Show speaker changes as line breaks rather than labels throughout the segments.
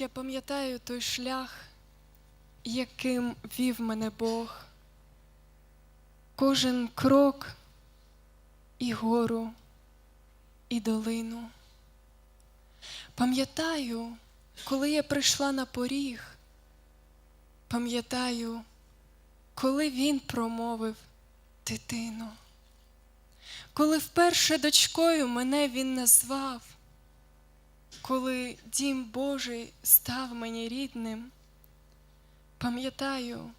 Я пам'ятаю той шлях, яким вів мене Бог. Кожен крок і гору, і долину. Пам'ятаю, коли я прийшла на поріг, пам'ятаю, коли він промовив дитину, коли вперше дочкою мене він назвав, коли дім Божий став мені рідним, пам'ятаю,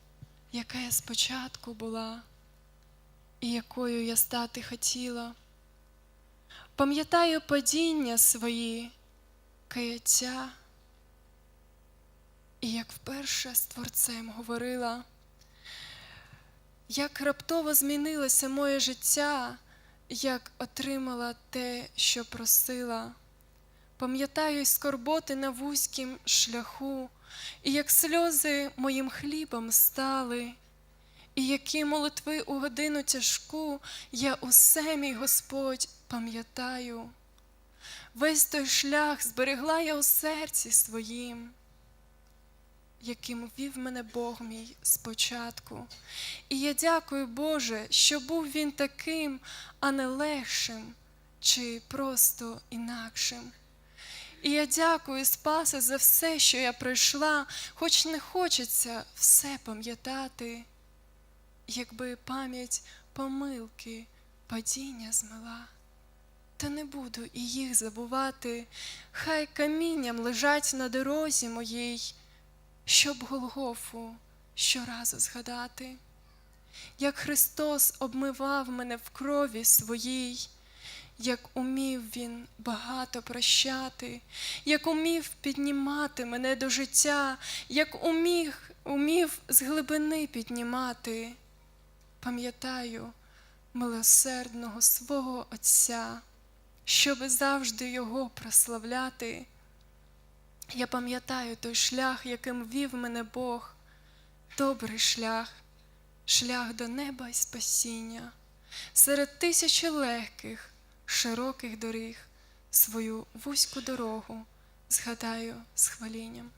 яка я спочатку була і якою я стати хотіла. Пам'ятаю падіння свої, каяття, і як вперше з Творцем говорила, як раптово змінилося моє життя, як отримала те, що просила. Пам'ятаю й скорботи на вузькім шляху, і як сльози моїм хлібом стали, і які молитви у годину тяжку я усе, мій Господь, пам'ятаю. Весь той шлях зберегла я у серці своїм, яким вів мене Бог мій спочатку. І я дякую, Боже, що був він таким, а не легшим чи просто інакшим. І я дякую, Спасе, за все, що я пройшла, хоч не хочеться все пам'ятати, якби пам'ять помилки, падіння змила. Та не буду і їх забувати, хай камінням лежать на дорозі моїй, щоб Голгофу щоразу згадати, як Христос обмивав мене в крові своїй, як умів Він багато прощати, як умів піднімати мене до життя, як умів, умів з глибини піднімати. Пам'ятаю милосердного свого Отця, щоби завжди Його прославляти. Я пам'ятаю той шлях, яким вів мене Бог, добрий шлях, шлях до неба й спасіння, серед тисячі легких, широких доріг свою вузьку дорогу згадаю з хвалінням.